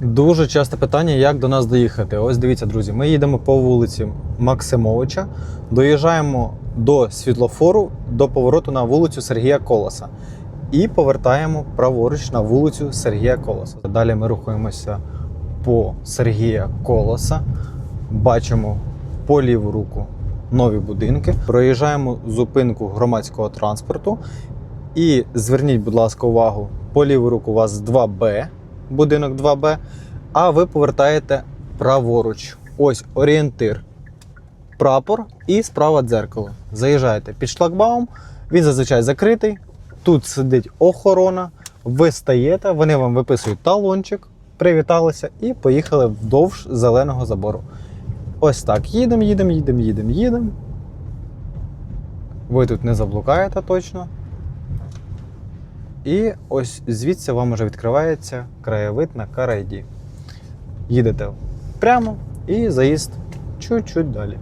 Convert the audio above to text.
Дуже часте питання, як до нас доїхати. Ось дивіться, друзі, ми їдемо по вулиці Максимовича, доїжджаємо до світлофору, до повороту на вулицю Сергія Колоса. І повертаємо праворуч на вулицю Сергія Колоса. Далі ми рухаємося по Сергія Колоса, бачимо по ліву руку нові будинки, проїжджаємо зупинку громадського транспорту. І зверніть, будь ласка, увагу, по ліву руку у вас 2Б, будинок 2Б, а ви повертаєте праворуч. Ось орієнтир. Прапор і справа дзеркало. Заїжджаєте під шлагбаум, він зазвичай закритий. Тут сидить охорона, ви стаєте, вони вам виписують талончик, привіталися і поїхали вдовж зеленого забору. Ось так. Їдемо, їдемо, їдемо, їдемо, їдемо. Ви тут не заблукаєте точно. І ось звідси вам вже відкривається краєвид на Карайді. Їдете прямо і заїзд чуть-чуть далі.